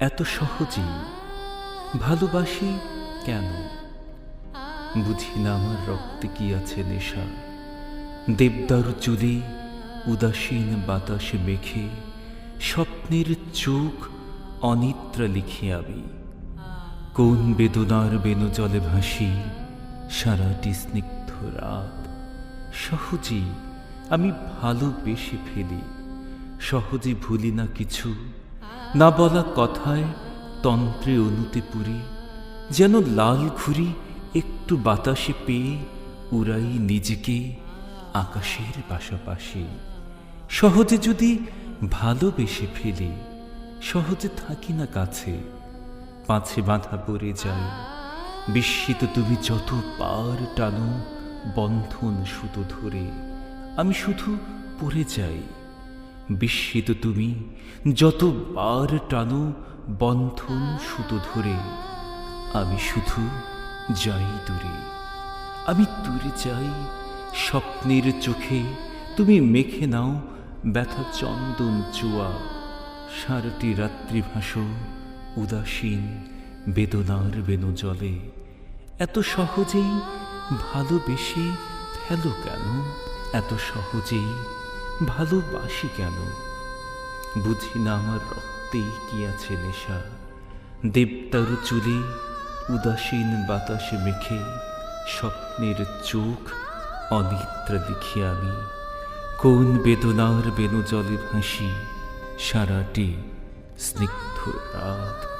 এত সহজেই ভালোবাসি কেন? বুঝি না আমার রক্তে কি আছে নেশা। দেবদারু চুলে উদাসীন বাতাসে মেখে স্বপ্নের চোখ অনিদ্রা লিখি আমি কোন বেদনার বেনু জলে ভাসি সারাটি স্নিগ্ধ রাত। সহজেই আমি ভালোবেসে ফেলি, সহজে ভুলি না কিছু না বলা কথায় তন্ত্রে অনুতে পুরি, যেন লাল ঘুরি একটু বাতাসে পেয়ে উড়াই নিজেকে আকাশের পাশাপাশি। সহজে যদি ভালোবেসে ফেলি, সহজে থাকি না কাছে, পাছে বাঁধা পড়ে যায়। বিস্মিত তুমি যত পার টানো বন্ধন সুতো ধরে, আমি শুধু পড়ে যাই। বিস্মিত তুমি যত বার টানো বন্ধন সুতো ধরে, আমি শুধু যাই দূরে। আমি দূরে যাই স্বপ্নের চোখে, তুমি মেখে নাও ব্যথা চন্দন চুয়া, সারটি রাত্রি ভাসো উদাসীন বেদনার বেনু জলে এত সহজেই ভালোবেসে ফেলো কেন? এত সহজেই ভালোবাসি কেন? বুঝি না আমার রক্তেই কি আছে নেশা। দেবতারু চুলে উদাসীন বাতাসে মেখে স্বপ্নের চোখ অনিদ্রা দেখি আমি। কোন বেদনার বেনু জলে ভাসি সারাটি স্নিগ্ধ রাত